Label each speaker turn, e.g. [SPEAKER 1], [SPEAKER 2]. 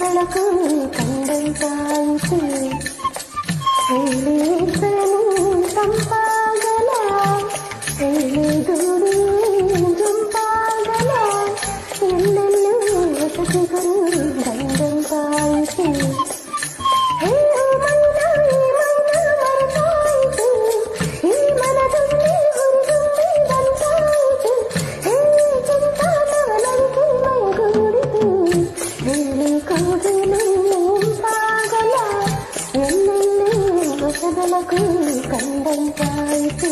[SPEAKER 1] ಬೆಳಕು ಕಂಡಂತಾಯಿತು ಹೇಳಿದ್ದನು ತಂಪಾಗಲ ಹೇಳಿದುಡಿ ಜಂಪಾಗಲ ಎಲ್ಲೆಲ್ಲೂ ವಸತಿಗಳು കണ്ടം കാഴ്ച